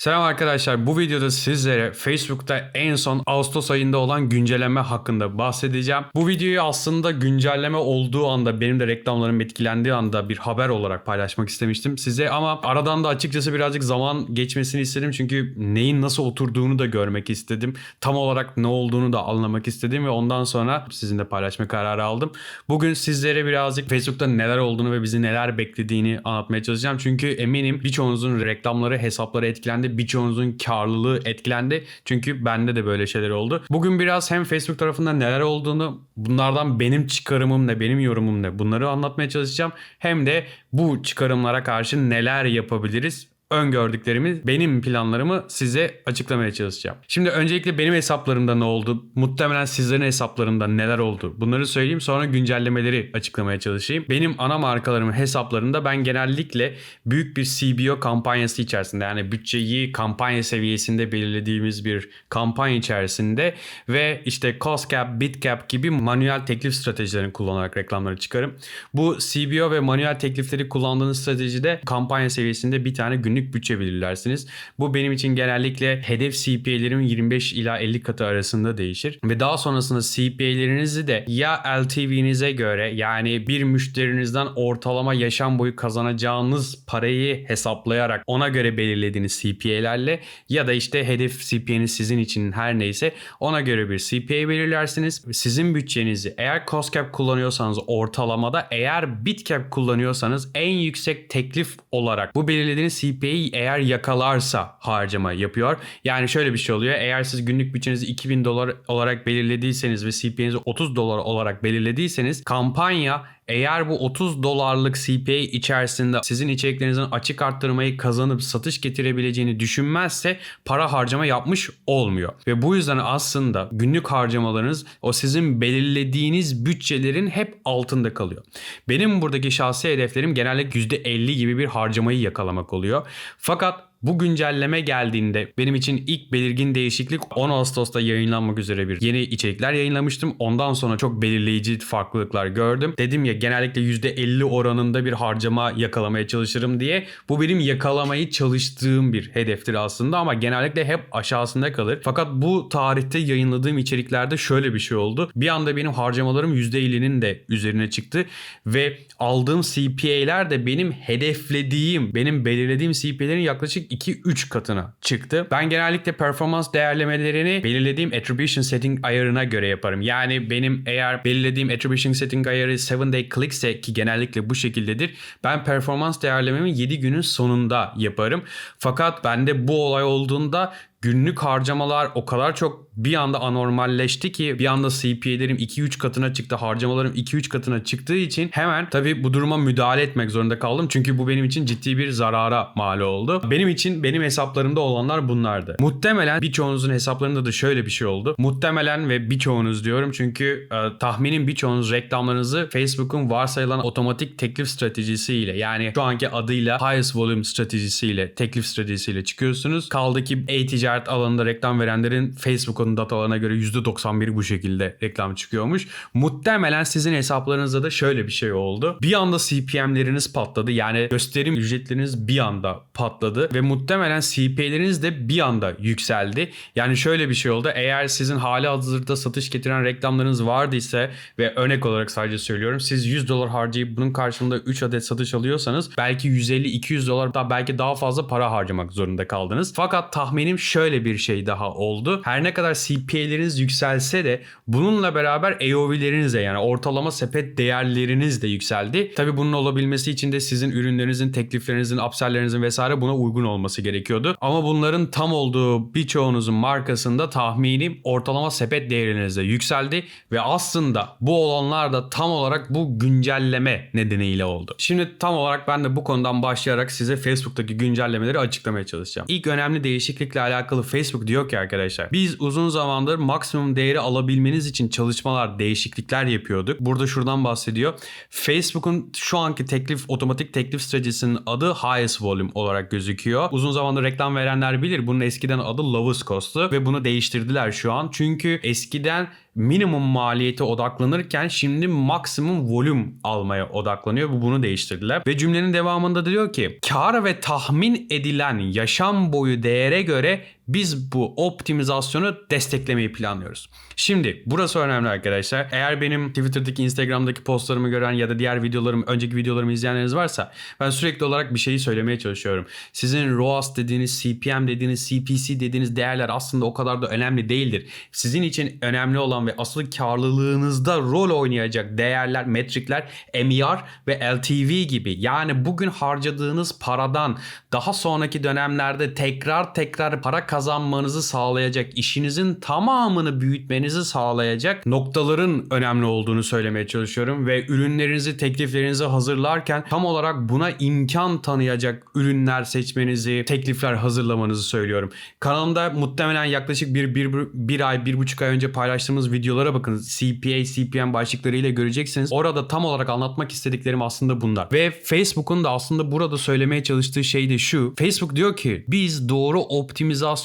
Selam arkadaşlar. Bu videoda sizlere Facebook'ta en son Ağustos ayında olan güncelleme hakkında bahsedeceğim. Bu videoyu aslında güncelleme olduğu anda benim de reklamlarım etkilendiği anda bir haber olarak paylaşmak istemiştim size ama aradan da açıkçası birazcık zaman geçmesini istedim çünkü neyin nasıl oturduğunu da görmek istedim. Tam olarak ne olduğunu da anlamak istedim ve ondan sonra sizinle paylaşma kararı aldım. Bugün sizlere birazcık Facebook'ta neler olduğunu ve bizi neler beklediğini anlatmaya çalışacağım. Çünkü eminim birçoğunuzun reklamları, hesapları etkilendi. Birçoğunuzun karlılığı etkilendi. Çünkü bende de böyle şeyler oldu. Bugün biraz hem Facebook tarafından neler olduğunu, bunlardan benim çıkarımım ne, benim yorumum ne bunları anlatmaya çalışacağım. Hem de bu çıkarımlara karşı neler yapabiliriz öngördüklerimi, benim planlarımı size açıklamaya çalışacağım. Şimdi öncelikle benim hesaplarımda ne oldu? Muhtemelen sizlerin hesaplarında neler oldu? Bunları söyleyeyim sonra güncellemeleri açıklamaya çalışayım. Benim ana markalarımın hesaplarında ben genellikle büyük bir CBO kampanyası içerisinde yani bütçeyi kampanya seviyesinde belirlediğimiz bir kampanya içerisinde ve işte cost cap, bid cap gibi manuel teklif stratejilerini kullanarak reklamları çıkarım. Bu CBO ve manuel teklifleri kullandığınız stratejide kampanya seviyesinde bir tane günlük bütçe belirlersiniz. Bu benim için genellikle hedef CPA'lerim 25 ila 50 katı arasında değişir. Ve daha sonrasında CPA'lerinizi de ya LTV'nize göre yani bir müşterinizden ortalama yaşam boyu kazanacağınız parayı hesaplayarak ona göre belirlediğiniz CPA'lerle ya da işte hedef CPA'niz sizin için her neyse ona göre bir CPA belirlersiniz. Sizin bütçenizi eğer cost cap kullanıyorsanız ortalamada eğer bit cap kullanıyorsanız en yüksek teklif olarak bu belirlediğiniz CPA'yı eğer yakalarsa harcama yapıyor. Yani şöyle bir şey oluyor. Eğer siz günlük bütçenizi 2000 dolar olarak belirlediyseniz ve CPA'nizi 30 dolar olarak belirlediyseniz kampanya eğer bu 30 dolarlık CPA içerisinde sizin içeriklerinizin açık arttırmayı kazanıp satış getirebileceğini düşünmezse para harcama yapmış olmuyor. Ve bu yüzden aslında günlük harcamalarınız o sizin belirlediğiniz bütçelerin hep altında kalıyor. Benim buradaki şahsi hedeflerim genellikle %50 gibi bir harcamayı yakalamak oluyor. Fakat bu güncelleme geldiğinde benim için ilk belirgin değişiklik 10 Ağustos'ta yayınlanmak üzere bir yeni içerikler yayınlamıştım. Ondan sonra çok belirleyici farklılıklar gördüm. Dedim ya genellikle %50 oranında bir harcama yakalamaya çalışırım diye. Bu benim yakalamayı çalıştığım bir hedeftir aslında ama genellikle hep aşağısında kalır. Fakat bu tarihte yayınladığım içeriklerde şöyle bir şey oldu. Bir anda benim harcamalarım %50'nin de üzerine çıktı ve aldığım CPA'ler de benim hedeflediğim, benim belirlediğim CPA'lerin yaklaşık 2-3 katına çıktı. Ben genellikle performans değerlemelerini belirlediğim attribution setting ayarına göre yaparım. Yani benim eğer belirlediğim attribution setting ayarı 7 day click ki genellikle bu şekildedir. Ben performans değerlememi 7 günün sonunda yaparım. Fakat bende bu olay olduğunda günlük harcamalar o kadar çok bir anda anormalleşti ki bir anda CPA'lerim 2-3 katına çıktı. Harcamalarım 2-3 katına çıktığı için hemen tabii bu duruma müdahale etmek zorunda kaldım. Çünkü bu benim için ciddi bir zarara mal oldu. Benim için benim hesaplarımda olanlar bunlardı. Muhtemelen birçoğunuzun hesaplarında da şöyle bir şey oldu. Muhtemelen ve birçoğunuz diyorum çünkü e, tahminim birçoğunuz reklamlarınızı Facebook'un varsayılan otomatik teklif stratejisiyle yani şu anki adıyla highest volume stratejisiyle teklif stratejisiyle çıkıyorsunuz. Kaldı ki e-ticaret ticaret alanında reklam verenlerin Facebook'un datalarına göre %91 bu şekilde reklam çıkıyormuş. Muhtemelen sizin hesaplarınızda da şöyle bir şey oldu. Bir anda CPM'leriniz patladı. Yani gösterim ücretleriniz bir anda patladı ve muhtemelen CPA'leriniz de bir anda yükseldi. Yani şöyle bir şey oldu. Eğer sizin hali hazırda satış getiren reklamlarınız vardıysa ve örnek olarak sadece söylüyorum. Siz 100 dolar harcayıp bunun karşılığında 3 adet satış alıyorsanız belki 150-200 dolar da belki daha fazla para harcamak zorunda kaldınız. Fakat tahminim şöyle şöyle bir şey daha oldu. Her ne kadar CPA'leriniz yükselse de bununla beraber AOV'leriniz de yani ortalama sepet değerleriniz de yükseldi. Tabii bunun olabilmesi için de sizin ürünlerinizin, tekliflerinizin, upsellerinizin vesaire buna uygun olması gerekiyordu. Ama bunların tam olduğu birçoğunuzun markasında tahminim ortalama sepet değeriniz de yükseldi ve aslında bu olanlar da tam olarak bu güncelleme nedeniyle oldu. Şimdi tam olarak ben de bu konudan başlayarak size Facebook'taki güncellemeleri açıklamaya çalışacağım. İlk önemli değişiklikle alakalı alakalı Facebook diyor ki arkadaşlar biz uzun zamandır maksimum değeri alabilmeniz için çalışmalar, değişiklikler yapıyorduk. Burada şuradan bahsediyor. Facebook'un şu anki teklif, otomatik teklif stratejisinin adı highest volume olarak gözüküyor. Uzun zamandır reklam verenler bilir. Bunun eskiden adı lowest cost'tu ve bunu değiştirdiler şu an. Çünkü eskiden minimum maliyete odaklanırken şimdi maksimum volüm almaya odaklanıyor. Bu bunu değiştirdiler. Ve cümlenin devamında da diyor ki kar ve tahmin edilen yaşam boyu değere göre biz bu optimizasyonu desteklemeyi planlıyoruz. Şimdi burası önemli arkadaşlar. Eğer benim Twitter'daki, Instagram'daki postlarımı gören ya da diğer videolarım, önceki videolarımı izleyenleriniz varsa ben sürekli olarak bir şeyi söylemeye çalışıyorum. Sizin ROAS dediğiniz, CPM dediğiniz, CPC dediğiniz değerler aslında o kadar da önemli değildir. Sizin için önemli olan ve asıl karlılığınızda rol oynayacak değerler, metrikler MER ve LTV gibi. Yani bugün harcadığınız paradan daha sonraki dönemlerde tekrar tekrar para kazanmanızı sağlayacak, işinizin tamamını büyütmenizi sağlayacak noktaların önemli olduğunu söylemeye çalışıyorum ve ürünlerinizi, tekliflerinizi hazırlarken tam olarak buna imkan tanıyacak ürünler seçmenizi, teklifler hazırlamanızı söylüyorum. Kanalımda muhtemelen yaklaşık bir, bir, bir ay, bir buçuk ay önce paylaştığımız videolara bakın. CPA, CPM başlıklarıyla göreceksiniz. Orada tam olarak anlatmak istediklerim aslında bunlar. Ve Facebook'un da aslında burada söylemeye çalıştığı şey de şu. Facebook diyor ki biz doğru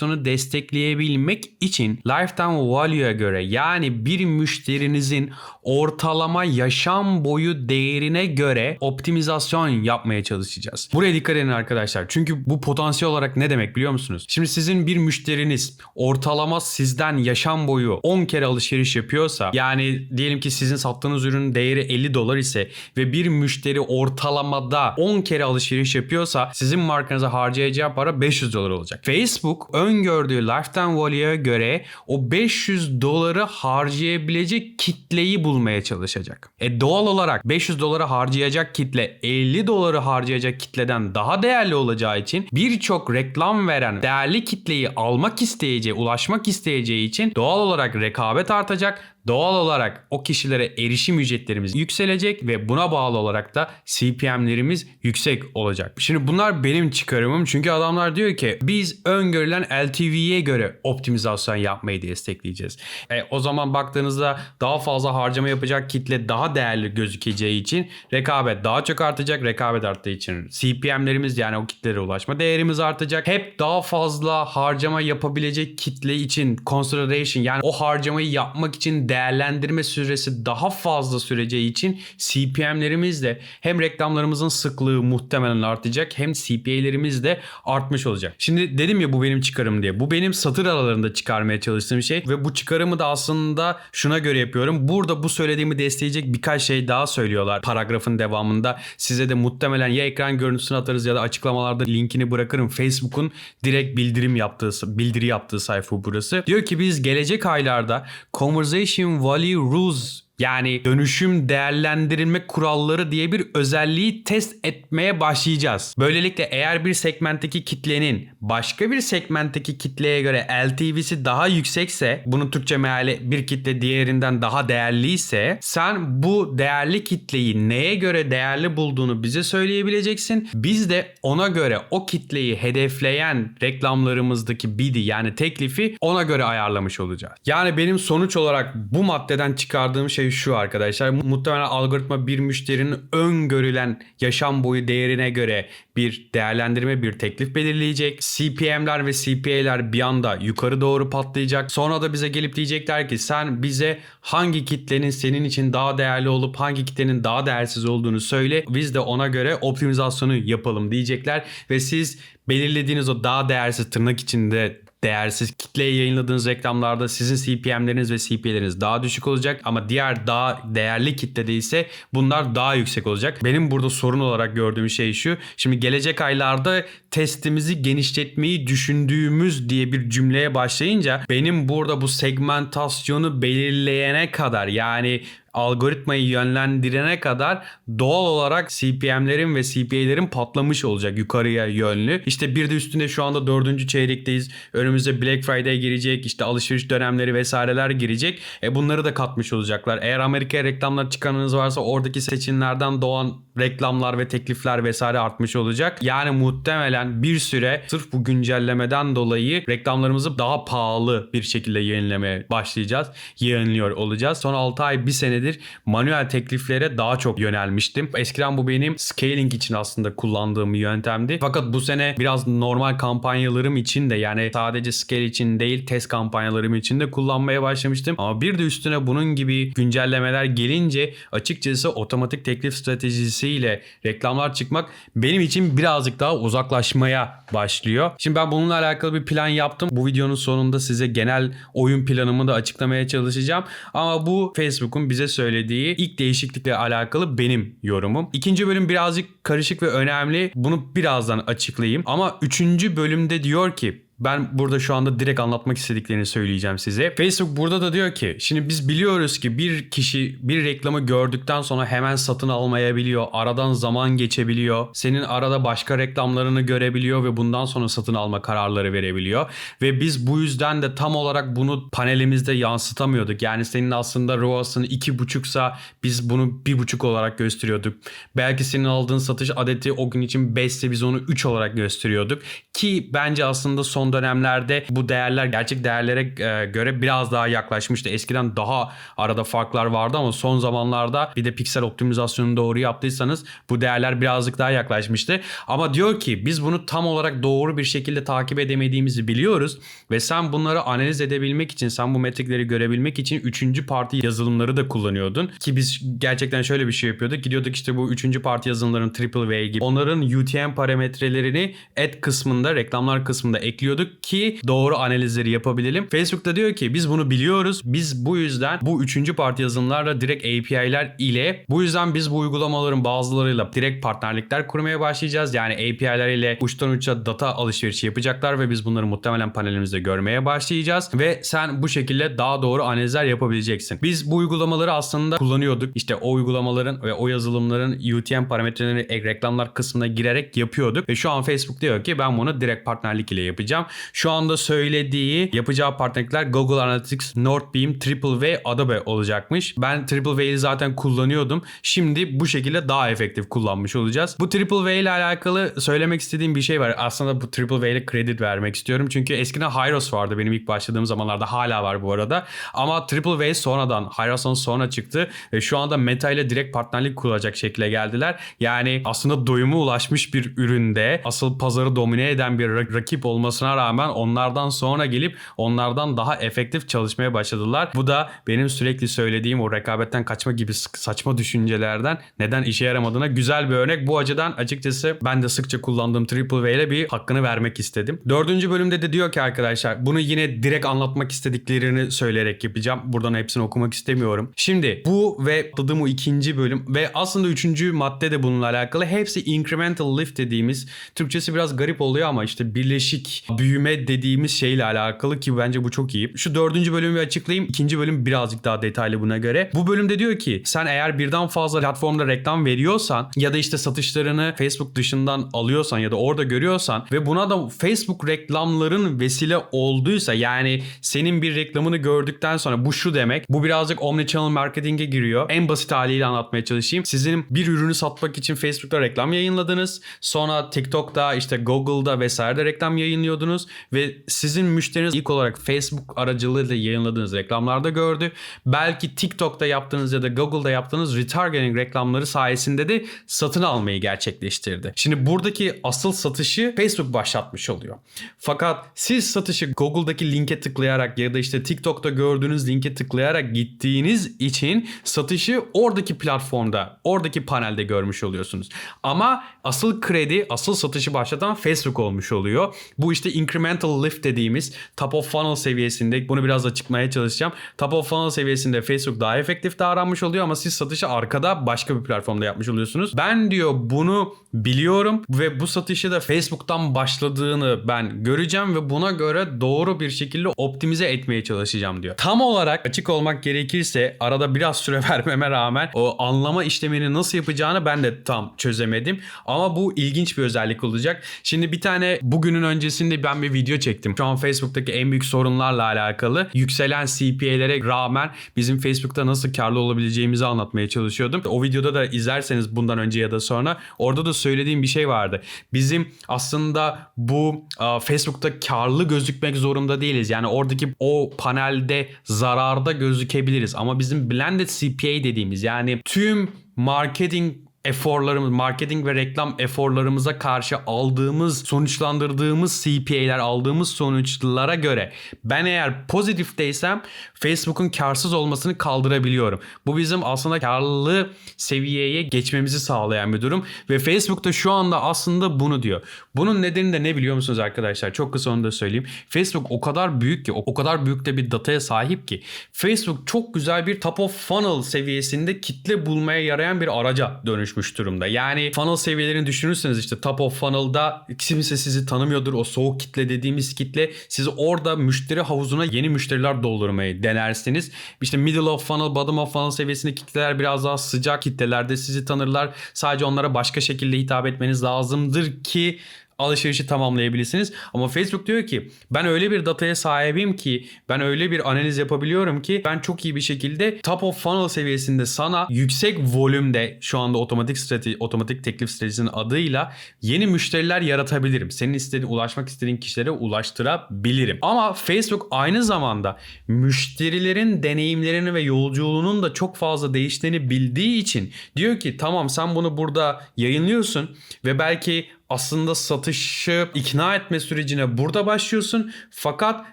optimizasyonu destekleyebilmek için lifetime value'ya göre yani bir müşterinizin ortalama yaşam boyu değerine göre optimizasyon yapmaya çalışacağız. Buraya dikkat edin arkadaşlar. Çünkü bu potansiyel olarak ne demek biliyor musunuz? Şimdi sizin bir müşteriniz ortalama sizden yaşam boyu 10 kere alışveriş yapıyorsa yani diyelim ki sizin sattığınız ürünün değeri 50 dolar ise ve bir müşteri ortalamada 10 kere alışveriş yapıyorsa sizin markanıza harcayacağı para 500 dolar olacak. Facebook öngördüğü lifetime value'ya göre o 500 doları harcayabilecek kitleyi bulmaya çalışacak. E doğal olarak 500 doları harcayacak kitle 50 doları harcayacak kitleden daha değerli olacağı için birçok reklam veren değerli kitleyi almak isteyeceği, ulaşmak isteyeceği için doğal olarak rekabet artacak. Doğal olarak o kişilere erişim ücretlerimiz yükselecek ve buna bağlı olarak da CPM'lerimiz yüksek olacak. Şimdi bunlar benim çıkarımım çünkü adamlar diyor ki biz öngörülen LTV'ye göre optimizasyon yapmayı destekleyeceğiz. E, o zaman baktığınızda daha fazla harcama yapacak kitle daha değerli gözükeceği için rekabet daha çok artacak. Rekabet arttığı için CPM'lerimiz yani o kitlere ulaşma değerimiz artacak. Hep daha fazla harcama yapabilecek kitle için consideration yani o harcamayı yapmak için değerlendirme süresi daha fazla süreceği için CPM'lerimiz de hem reklamlarımızın sıklığı muhtemelen artacak hem CPA'lerimiz de artmış olacak. Şimdi dedim ya bu benim çıkarım diye. Bu benim satır aralarında çıkarmaya çalıştığım şey ve bu çıkarımı da aslında şuna göre yapıyorum. Burada bu söylediğimi destekleyecek birkaç şey daha söylüyorlar paragrafın devamında. Size de muhtemelen ya ekran görüntüsünü atarız ya da açıklamalarda linkini bırakırım. Facebook'un direkt bildirim yaptığı, bildiri yaptığı sayfa burası. Diyor ki biz gelecek aylarda conversation value rules yani dönüşüm değerlendirilme kuralları diye bir özelliği test etmeye başlayacağız. Böylelikle eğer bir segmentteki kitlenin başka bir segmentteki kitleye göre LTV'si daha yüksekse, bunun Türkçe meali bir kitle diğerinden daha değerliyse sen bu değerli kitleyi neye göre değerli bulduğunu bize söyleyebileceksin. Biz de ona göre o kitleyi hedefleyen reklamlarımızdaki bidi yani teklifi ona göre ayarlamış olacağız. Yani benim sonuç olarak bu maddeden çıkardığım şey şu arkadaşlar. Muhtemelen algoritma bir müşterinin öngörülen yaşam boyu değerine göre bir değerlendirme, bir teklif belirleyecek. CPM'ler ve CPA'ler bir anda yukarı doğru patlayacak. Sonra da bize gelip diyecekler ki sen bize hangi kitlenin senin için daha değerli olup hangi kitlenin daha değersiz olduğunu söyle. Biz de ona göre optimizasyonu yapalım diyecekler ve siz belirlediğiniz o daha değersiz tırnak içinde değersiz kitleye yayınladığınız reklamlarda sizin CPM'leriniz ve CPA'leriniz daha düşük olacak ama diğer daha değerli kitlede ise bunlar daha yüksek olacak. Benim burada sorun olarak gördüğüm şey şu. Şimdi gelecek aylarda testimizi genişletmeyi düşündüğümüz diye bir cümleye başlayınca benim burada bu segmentasyonu belirleyene kadar yani algoritmayı yönlendirene kadar doğal olarak CPM'lerin ve CPA'lerin patlamış olacak yukarıya yönlü. İşte bir de üstünde şu anda dördüncü çeyrekteyiz. Önümüzde Black Friday girecek. işte alışveriş dönemleri vesaireler girecek. E bunları da katmış olacaklar. Eğer Amerika'ya reklamlar çıkanınız varsa oradaki seçimlerden doğan reklamlar ve teklifler vesaire artmış olacak. Yani muhtemelen bir süre sırf bu güncellemeden dolayı reklamlarımızı daha pahalı bir şekilde yayınlamaya başlayacağız. Yayınlıyor olacağız. Son 6 ay bir sene senedir manuel tekliflere daha çok yönelmiştim. Eskiden bu benim scaling için aslında kullandığım yöntemdi. Fakat bu sene biraz normal kampanyalarım için de yani sadece scale için değil test kampanyalarım için de kullanmaya başlamıştım. Ama bir de üstüne bunun gibi güncellemeler gelince açıkçası otomatik teklif stratejisiyle reklamlar çıkmak benim için birazcık daha uzaklaşmaya başlıyor. Şimdi ben bununla alakalı bir plan yaptım. Bu videonun sonunda size genel oyun planımı da açıklamaya çalışacağım. Ama bu Facebook'un bize söylediği ilk değişiklikle alakalı benim yorumum. İkinci bölüm birazcık karışık ve önemli. Bunu birazdan açıklayayım. Ama üçüncü bölümde diyor ki ben burada şu anda direkt anlatmak istediklerini söyleyeceğim size. Facebook burada da diyor ki şimdi biz biliyoruz ki bir kişi bir reklamı gördükten sonra hemen satın almayabiliyor. Aradan zaman geçebiliyor. Senin arada başka reklamlarını görebiliyor ve bundan sonra satın alma kararları verebiliyor. Ve biz bu yüzden de tam olarak bunu panelimizde yansıtamıyorduk. Yani senin aslında ROAS'ın iki buçuksa biz bunu bir buçuk olarak gösteriyorduk. Belki senin aldığın satış adeti o gün için 5 ise biz onu 3 olarak gösteriyorduk. Ki bence aslında son dönemlerde bu değerler gerçek değerlere e, göre biraz daha yaklaşmıştı. Eskiden daha arada farklar vardı ama son zamanlarda bir de piksel optimizasyonunu doğru yaptıysanız bu değerler birazcık daha yaklaşmıştı. Ama diyor ki biz bunu tam olarak doğru bir şekilde takip edemediğimizi biliyoruz ve sen bunları analiz edebilmek için sen bu metrikleri görebilmek için üçüncü parti yazılımları da kullanıyordun. Ki biz gerçekten şöyle bir şey yapıyorduk. Gidiyorduk işte bu üçüncü parti yazılımların triple V gibi onların UTM parametrelerini ad kısmında reklamlar kısmında ekliyorduk ki doğru analizleri yapabilelim. Facebook da diyor ki biz bunu biliyoruz. Biz bu yüzden bu üçüncü parti yazılımlarla direkt API'ler ile bu yüzden biz bu uygulamaların bazılarıyla direkt partnerlikler kurmaya başlayacağız. Yani API'ler ile uçtan uça data alışverişi yapacaklar ve biz bunları muhtemelen panelimizde görmeye başlayacağız ve sen bu şekilde daha doğru analizler yapabileceksin. Biz bu uygulamaları aslında kullanıyorduk. İşte o uygulamaların ve o yazılımların UTM parametrelerini ek- reklamlar kısmına girerek yapıyorduk ve şu an Facebook diyor ki ben bunu direkt partnerlik ile yapacağım. Şu anda söylediği yapacağı partnerlikler Google Analytics, Northbeam, Triple V, Adobe olacakmış. Ben Triple V'yi zaten kullanıyordum. Şimdi bu şekilde daha efektif kullanmış olacağız. Bu Triple V ile alakalı söylemek istediğim bir şey var. Aslında bu Triple V ile kredi vermek istiyorum. Çünkü eskiden Hyros vardı benim ilk başladığım zamanlarda. Hala var bu arada. Ama Triple V sonradan, Hyros'tan sonra çıktı. Ve şu anda Meta ile direkt partnerlik kurulacak şekilde geldiler. Yani aslında doyuma ulaşmış bir üründe asıl pazarı domine eden bir rak- rakip olmasına rağmen onlardan sonra gelip onlardan daha efektif çalışmaya başladılar. Bu da benim sürekli söylediğim o rekabetten kaçma gibi saçma düşüncelerden neden işe yaramadığına güzel bir örnek. Bu açıdan açıkçası ben de sıkça kullandığım Triple V ile bir hakkını vermek istedim. Dördüncü bölümde de diyor ki arkadaşlar bunu yine direkt anlatmak istediklerini söyleyerek yapacağım. Buradan hepsini okumak istemiyorum. Şimdi bu ve atladığım o ikinci bölüm ve aslında üçüncü madde de bununla alakalı. Hepsi incremental lift dediğimiz Türkçesi biraz garip oluyor ama işte birleşik büyüme dediğimiz şeyle alakalı ki bence bu çok iyi. Şu dördüncü bölümü bir açıklayayım. İkinci bölüm birazcık daha detaylı buna göre. Bu bölümde diyor ki sen eğer birden fazla platformda reklam veriyorsan ya da işte satışlarını Facebook dışından alıyorsan ya da orada görüyorsan ve buna da Facebook reklamların vesile olduysa yani senin bir reklamını gördükten sonra bu şu demek. Bu birazcık omnichannel marketing'e giriyor. En basit haliyle anlatmaya çalışayım. Sizin bir ürünü satmak için Facebook'ta reklam yayınladınız. Sonra TikTok'ta işte Google'da vesairede reklam yayınlıyordunuz ve sizin müşteriniz ilk olarak Facebook aracılığıyla yayınladığınız reklamlarda gördü. Belki TikTok'ta yaptığınız ya da Google'da yaptığınız retargeting reklamları sayesinde de satın almayı gerçekleştirdi. Şimdi buradaki asıl satışı Facebook başlatmış oluyor. Fakat siz satışı Google'daki linke tıklayarak ya da işte TikTok'ta gördüğünüz linke tıklayarak gittiğiniz için satışı oradaki platformda, oradaki panelde görmüş oluyorsunuz. Ama asıl kredi, asıl satışı başlatan Facebook olmuş oluyor. Bu işte incremental lift dediğimiz top of funnel seviyesinde bunu biraz açıklamaya çalışacağım. Top of funnel seviyesinde Facebook daha efektif davranmış oluyor ama siz satışı arkada başka bir platformda yapmış oluyorsunuz. Ben diyor bunu biliyorum ve bu satışı da Facebook'tan başladığını ben göreceğim ve buna göre doğru bir şekilde optimize etmeye çalışacağım diyor. Tam olarak açık olmak gerekirse arada biraz süre vermeme rağmen o anlama işlemini nasıl yapacağını ben de tam çözemedim. Ama bu ilginç bir özellik olacak. Şimdi bir tane bugünün öncesinde ben bir video çektim. Şu an Facebook'taki en büyük sorunlarla alakalı. Yükselen CPA'lere rağmen bizim Facebook'ta nasıl karlı olabileceğimizi anlatmaya çalışıyordum. O videoda da izlerseniz bundan önce ya da sonra orada da söylediğim bir şey vardı. Bizim aslında bu Facebook'ta karlı gözükmek zorunda değiliz. Yani oradaki o panelde zararda gözükebiliriz. Ama bizim blended CPA dediğimiz yani tüm marketing eforlarımız, marketing ve reklam eforlarımıza karşı aldığımız, sonuçlandırdığımız CPA'ler, aldığımız sonuçlara göre ben eğer pozitifteysem Facebook'un karsız olmasını kaldırabiliyorum. Bu bizim aslında karlı seviyeye geçmemizi sağlayan bir durum ve Facebook da şu anda aslında bunu diyor. Bunun nedeni de ne biliyor musunuz arkadaşlar? Çok kısa onu da söyleyeyim. Facebook o kadar büyük ki, o kadar büyük de bir dataya sahip ki Facebook çok güzel bir top of funnel seviyesinde kitle bulmaya yarayan bir araca dönüşmüş durumda. Yani funnel seviyelerini düşünürseniz işte top of funnel'da kimse sizi tanımıyordur. O soğuk kitle dediğimiz kitle siz orada müşteri havuzuna yeni müşteriler doldurmayı denersiniz. İşte middle of funnel, bottom of funnel seviyesindeki kitleler biraz daha sıcak kitlelerde sizi tanırlar. Sadece onlara başka şekilde hitap etmeniz lazımdır ki alışverişi tamamlayabilirsiniz. Ama Facebook diyor ki ben öyle bir dataya sahibim ki ben öyle bir analiz yapabiliyorum ki ben çok iyi bir şekilde top of funnel seviyesinde sana yüksek volümde şu anda otomatik strateji, otomatik teklif stratejisinin adıyla yeni müşteriler yaratabilirim. Senin istediğin ulaşmak istediğin kişilere ulaştırabilirim. Ama Facebook aynı zamanda müşterilerin deneyimlerini ve yolculuğunun da çok fazla değiştiğini bildiği için diyor ki tamam sen bunu burada yayınlıyorsun ve belki aslında satışı ikna etme sürecine burada başlıyorsun. Fakat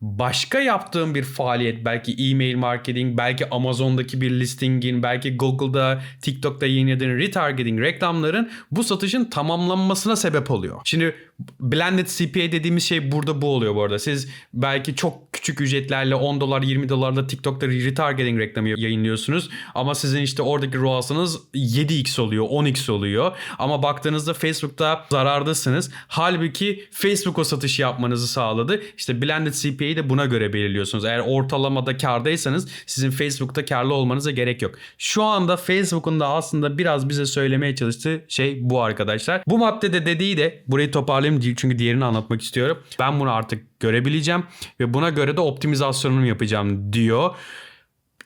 başka yaptığın bir faaliyet belki e-mail marketing, belki Amazon'daki bir listingin, belki Google'da, TikTok'ta yayınladığın retargeting reklamların bu satışın tamamlanmasına sebep oluyor. Şimdi blended CPA dediğimiz şey burada bu oluyor bu arada. Siz belki çok küçük ücretlerle 10 dolar 20 dolarla TikTok'ta retargeting reklamı yayınlıyorsunuz. Ama sizin işte oradaki ROAS'ınız 7x oluyor 10x oluyor. Ama baktığınızda Facebook'ta zarardasınız. Halbuki Facebook o satışı yapmanızı sağladı. İşte blended CPA'yı de buna göre belirliyorsunuz. Eğer ortalamada kardaysanız sizin Facebook'ta karlı olmanıza gerek yok. Şu anda Facebook'un da aslında biraz bize söylemeye çalıştığı şey bu arkadaşlar. Bu maddede dediği de burayı toparlayayım çünkü diğerini anlatmak istiyorum. Ben bunu artık görebileceğim ve buna göre de optimizasyonumu yapacağım diyor.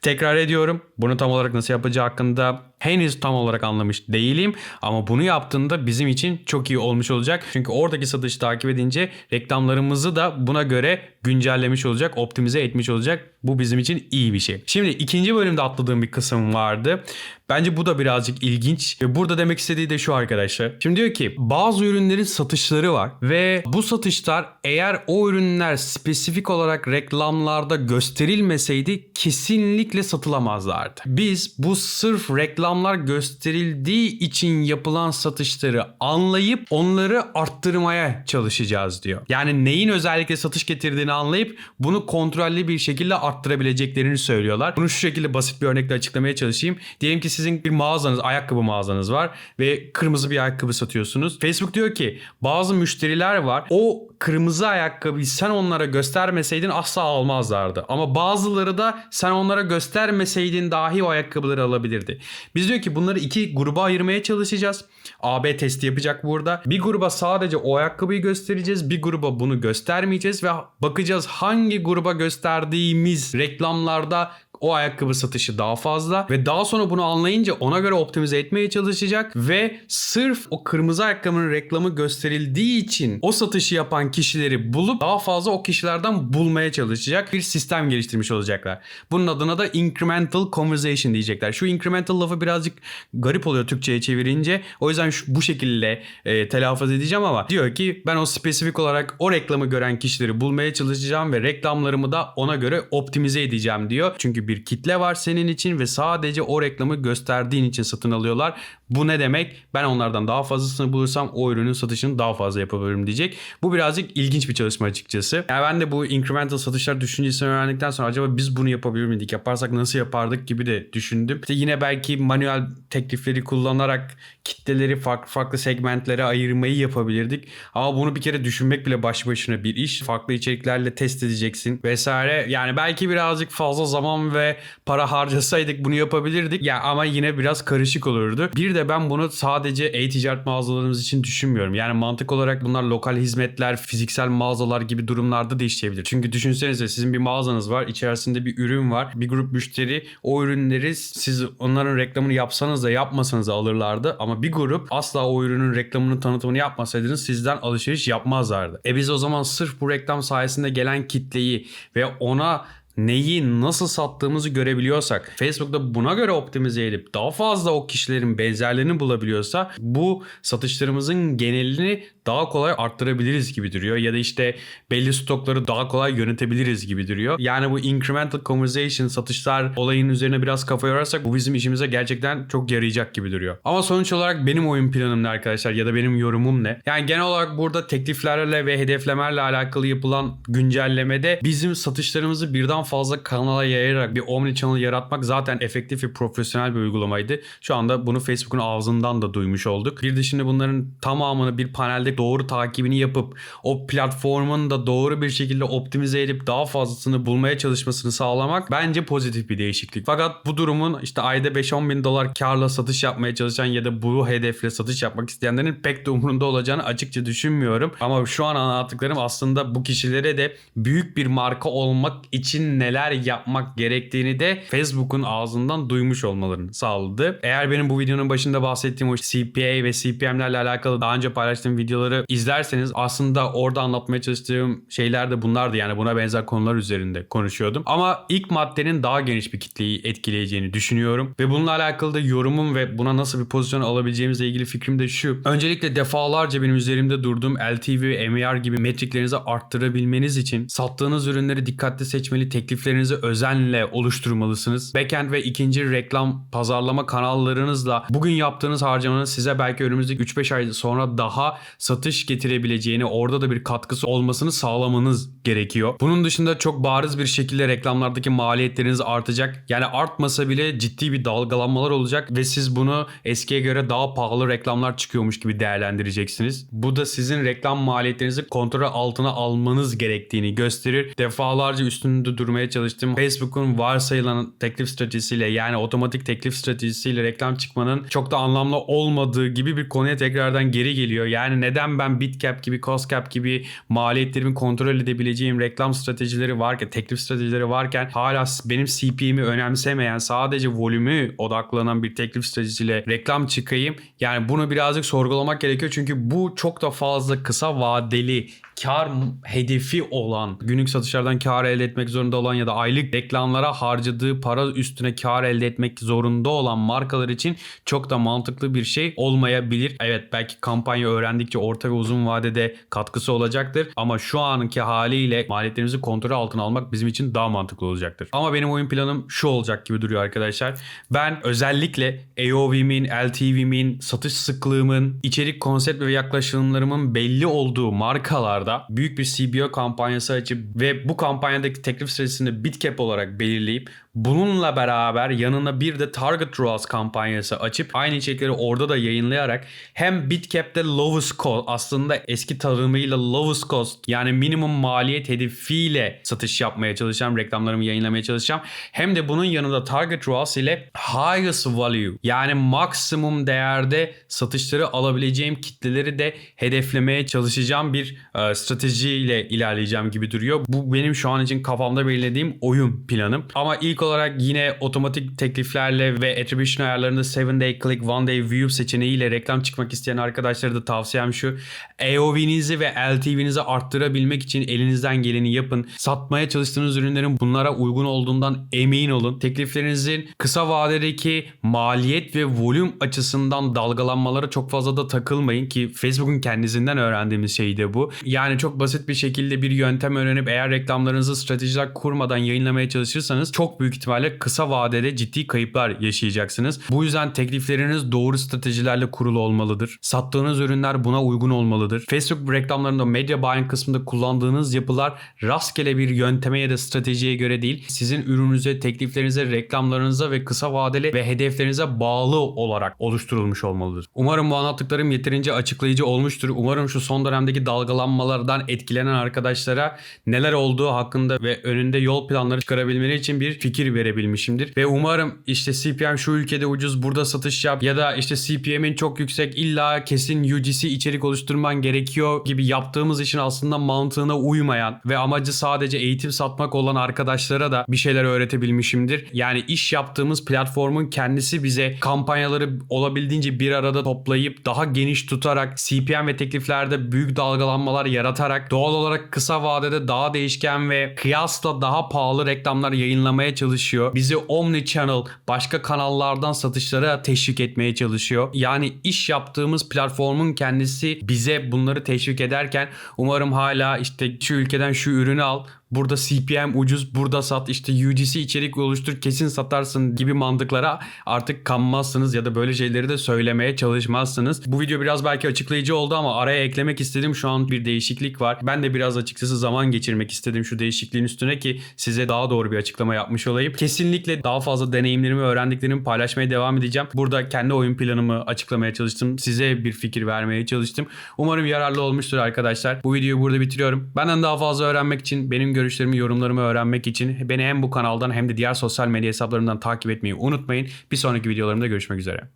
Tekrar ediyorum. Bunu tam olarak nasıl yapacağı hakkında henüz tam olarak anlamış değilim. Ama bunu yaptığında bizim için çok iyi olmuş olacak. Çünkü oradaki satışı takip edince reklamlarımızı da buna göre güncellemiş olacak, optimize etmiş olacak. Bu bizim için iyi bir şey. Şimdi ikinci bölümde atladığım bir kısım vardı. Bence bu da birazcık ilginç. Ve burada demek istediği de şu arkadaşlar. Şimdi diyor ki bazı ürünlerin satışları var ve bu satışlar eğer o ürünler spesifik olarak reklamlarda gösterilmeseydi kesinlikle satılamazlardı. Biz bu sırf reklamlar gösterildiği için yapılan satışları anlayıp onları arttırmaya çalışacağız diyor. Yani neyin özellikle satış getirdiğini anlayıp bunu kontrollü bir şekilde arttırabileceklerini söylüyorlar. Bunu şu şekilde basit bir örnekle açıklamaya çalışayım. Diyelim ki sizin bir mağazanız, ayakkabı mağazanız var ve kırmızı bir ayakkabı satıyorsunuz. Facebook diyor ki bazı müşteriler var. O kırmızı ayakkabıyı sen onlara göstermeseydin asla almazlardı. Ama bazıları da sen onlara göstermeseydin dahi o ayakkabıları alabilirdi. Biz diyor ki bunları iki gruba ayırmaya çalışacağız. AB testi yapacak burada. Bir gruba sadece o ayakkabıyı göstereceğiz. Bir gruba bunu göstermeyeceğiz ve bakacağız hangi gruba gösterdiğimiz reklamlarda o ayakkabı satışı daha fazla ve daha sonra bunu anlayınca ona göre optimize etmeye çalışacak ve sırf o kırmızı ayakkabının reklamı gösterildiği için o satışı yapan kişileri bulup daha fazla o kişilerden bulmaya çalışacak bir sistem geliştirmiş olacaklar. Bunun adına da incremental conversation diyecekler. Şu incremental lafı birazcık garip oluyor Türkçe'ye çevirince. O yüzden şu, bu şekilde e, telaffuz edeceğim ama diyor ki ben o spesifik olarak o reklamı gören kişileri bulmaya çalışacağım ve reklamlarımı da ona göre optimize edeceğim diyor. Çünkü bir kitle var senin için ve sadece o reklamı gösterdiğin için satın alıyorlar. Bu ne demek? Ben onlardan daha fazlasını bulursam o ürünün satışını daha fazla yapabilirim diyecek. Bu birazcık ilginç bir çalışma açıkçası. Yani ben de bu incremental satışlar düşüncesini öğrendikten sonra acaba biz bunu yapabilir miydik? Yaparsak nasıl yapardık gibi de düşündüm. İşte yine belki manuel teklifleri kullanarak kitleleri farklı farklı segmentlere ayırmayı yapabilirdik. Ama bunu bir kere düşünmek bile baş başına bir iş. Farklı içeriklerle test edeceksin vesaire. Yani belki birazcık fazla zaman ve para harcasaydık bunu yapabilirdik. Ya ama yine biraz karışık olurdu. Bir de Öncelikle ben bunu sadece e-ticaret mağazalarımız için düşünmüyorum. Yani mantık olarak bunlar lokal hizmetler, fiziksel mağazalar gibi durumlarda da işleyebilir. Çünkü düşünsenize sizin bir mağazanız var, içerisinde bir ürün var. Bir grup müşteri o ürünleri siz onların reklamını yapsanız da yapmasanız da alırlardı. Ama bir grup asla o ürünün reklamını tanıtımını yapmasaydınız sizden alışveriş yapmazlardı. E biz o zaman sırf bu reklam sayesinde gelen kitleyi ve ona neyi nasıl sattığımızı görebiliyorsak, Facebook'ta buna göre optimize edip daha fazla o kişilerin benzerlerini bulabiliyorsa bu satışlarımızın genelini daha kolay arttırabiliriz gibi duruyor. Ya da işte belli stokları daha kolay yönetebiliriz gibi duruyor. Yani bu incremental conversation satışlar olayın üzerine biraz kafa yorarsak bu bizim işimize gerçekten çok yarayacak gibi duruyor. Ama sonuç olarak benim oyun planım ne arkadaşlar ya da benim yorumum ne? Yani genel olarak burada tekliflerle ve hedeflemelerle alakalı yapılan güncellemede bizim satışlarımızı birden fazla kanala yayarak bir omni channel yaratmak zaten efektif ve profesyonel bir uygulamaydı. Şu anda bunu Facebook'un ağzından da duymuş olduk. Bir de şimdi bunların tamamını bir panelde doğru takibini yapıp o platformun da doğru bir şekilde optimize edip daha fazlasını bulmaya çalışmasını sağlamak bence pozitif bir değişiklik. Fakat bu durumun işte ayda 5-10 bin dolar karla satış yapmaya çalışan ya da bu hedefle satış yapmak isteyenlerin pek de umurunda olacağını açıkça düşünmüyorum. Ama şu an anlattıklarım aslında bu kişilere de büyük bir marka olmak için neler yapmak gerektiğini de Facebook'un ağzından duymuş olmalarını sağladı. Eğer benim bu videonun başında bahsettiğim o CPA ve CPM'lerle alakalı daha önce paylaştığım videoları izlerseniz aslında orada anlatmaya çalıştığım şeyler de bunlardı. Yani buna benzer konular üzerinde konuşuyordum. Ama ilk maddenin daha geniş bir kitleyi etkileyeceğini düşünüyorum. Ve bununla alakalı da yorumum ve buna nasıl bir pozisyon alabileceğimizle ilgili fikrim de şu. Öncelikle defalarca benim üzerimde durduğum LTV ve MER gibi metriklerinizi arttırabilmeniz için sattığınız ürünleri dikkatli seçmeli, tekliflerinizi özenle oluşturmalısınız. Backend ve ikinci reklam pazarlama kanallarınızla bugün yaptığınız harcamanın size belki önümüzdeki 3-5 ay sonra daha satış getirebileceğini, orada da bir katkısı olmasını sağlamanız gerekiyor. Bunun dışında çok bariz bir şekilde reklamlardaki maliyetleriniz artacak. Yani artmasa bile ciddi bir dalgalanmalar olacak ve siz bunu eskiye göre daha pahalı reklamlar çıkıyormuş gibi değerlendireceksiniz. Bu da sizin reklam maliyetlerinizi kontrol altına almanız gerektiğini gösterir. Defalarca üstünde durmaya çalıştım. Facebook'un varsayılan teklif stratejisiyle yani otomatik teklif stratejisiyle reklam çıkmanın çok da anlamlı olmadığı gibi bir konuya tekrardan geri geliyor. Yani neden ben Bitcap gibi, Costcap gibi maliyetlerimi kontrol edebileceğim reklam stratejileri varken, teklif stratejileri varken hala benim CPM'i önemsemeyen, sadece volümü odaklanan bir teklif stratejisiyle reklam çıkayım. Yani bunu birazcık sorgulamak gerekiyor. Çünkü bu çok da fazla kısa vadeli kar hedefi olan, günlük satışlardan kar elde etmek zorunda olan ya da aylık reklamlara harcadığı para üstüne kar elde etmek zorunda olan markalar için çok da mantıklı bir şey olmayabilir. Evet belki kampanya öğrendikçe orta ve uzun vadede katkısı olacaktır ama şu anki haliyle maliyetlerimizi kontrol altına almak bizim için daha mantıklı olacaktır. Ama benim oyun planım şu olacak gibi duruyor arkadaşlar. Ben özellikle AOV'min, LTV'min, satış sıklığımın, içerik konsept ve yaklaşımlarımın belli olduğu markalarda büyük bir CBO kampanyası açıp ve bu kampanyadaki teklif stratejisini Bitcap olarak belirleyip bununla beraber yanına bir de Target ROAS kampanyası açıp aynı içerikleri orada da yayınlayarak hem Bitcap'te lowest cost aslında eski tanımıyla lowest cost yani minimum maliyet hedefiyle satış yapmaya çalışacağım. Reklamlarımı yayınlamaya çalışacağım. Hem de bunun yanında Target ROAS ile highest value yani maksimum değerde satışları alabileceğim kitleleri de hedeflemeye çalışacağım bir e, stratejiyle ilerleyeceğim gibi duruyor. Bu benim şu an için kafamda belirlediğim oyun planım. Ama ilk olarak yine otomatik tekliflerle ve attribution ayarlarında 7 day click, 1 day view seçeneğiyle reklam çıkmak isteyen arkadaşlara da tavsiyem şu. AOV'nizi ve LTV'nizi arttırabilmek için elinizden geleni yapın. Satmaya çalıştığınız ürünlerin bunlara uygun olduğundan emin olun. Tekliflerinizin kısa vadedeki maliyet ve volüm açısından dalgalanmalara çok fazla da takılmayın ki Facebook'un kendisinden öğrendiğimiz şey de bu. Yani çok basit bir şekilde bir yöntem öğrenip eğer reklamlarınızı stratejiler kurmadan yayınlamaya çalışırsanız çok büyük ihtimalle kısa vadede ciddi kayıplar yaşayacaksınız. Bu yüzden teklifleriniz doğru stratejilerle kurulu olmalıdır. Sattığınız ürünler buna uygun olmalıdır. Facebook reklamlarında medya buying kısmında kullandığınız yapılar rastgele bir yönteme ya da stratejiye göre değil, sizin ürününüze, tekliflerinize, reklamlarınıza ve kısa vadeli ve hedeflerinize bağlı olarak oluşturulmuş olmalıdır. Umarım bu anlattıklarım yeterince açıklayıcı olmuştur. Umarım şu son dönemdeki dalgalanmalardan etkilenen arkadaşlara neler olduğu hakkında ve önünde yol planları çıkarabilmeleri için bir fikir fikir verebilmişimdir. Ve umarım işte CPM şu ülkede ucuz burada satış yap ya da işte CPM'in çok yüksek illa kesin UGC içerik oluşturman gerekiyor gibi yaptığımız için aslında mantığına uymayan ve amacı sadece eğitim satmak olan arkadaşlara da bir şeyler öğretebilmişimdir. Yani iş yaptığımız platformun kendisi bize kampanyaları olabildiğince bir arada toplayıp daha geniş tutarak CPM ve tekliflerde büyük dalgalanmalar yaratarak doğal olarak kısa vadede daha değişken ve kıyasla daha pahalı reklamlar yayınlamaya çalışıyor. Bizi omni channel başka kanallardan satışlara teşvik etmeye çalışıyor. Yani iş yaptığımız platformun kendisi bize bunları teşvik ederken umarım hala işte şu ülkeden şu ürünü al Burada CPM ucuz burada sat işte UGC içerik oluştur kesin satarsın gibi mantıklara artık kanmazsınız ya da böyle şeyleri de söylemeye çalışmazsınız. Bu video biraz belki açıklayıcı oldu ama araya eklemek istedim şu an bir değişiklik var. Ben de biraz açıkçası zaman geçirmek istedim şu değişikliğin üstüne ki size daha doğru bir açıklama yapmış olayım. Kesinlikle daha fazla deneyimlerimi öğrendiklerimi paylaşmaya devam edeceğim. Burada kendi oyun planımı açıklamaya çalıştım. Size bir fikir vermeye çalıştım. Umarım yararlı olmuştur arkadaşlar. Bu videoyu burada bitiriyorum. Benden daha fazla öğrenmek için benim görüşlerimi, yorumlarımı öğrenmek için beni hem bu kanaldan hem de diğer sosyal medya hesaplarımdan takip etmeyi unutmayın. Bir sonraki videolarımda görüşmek üzere.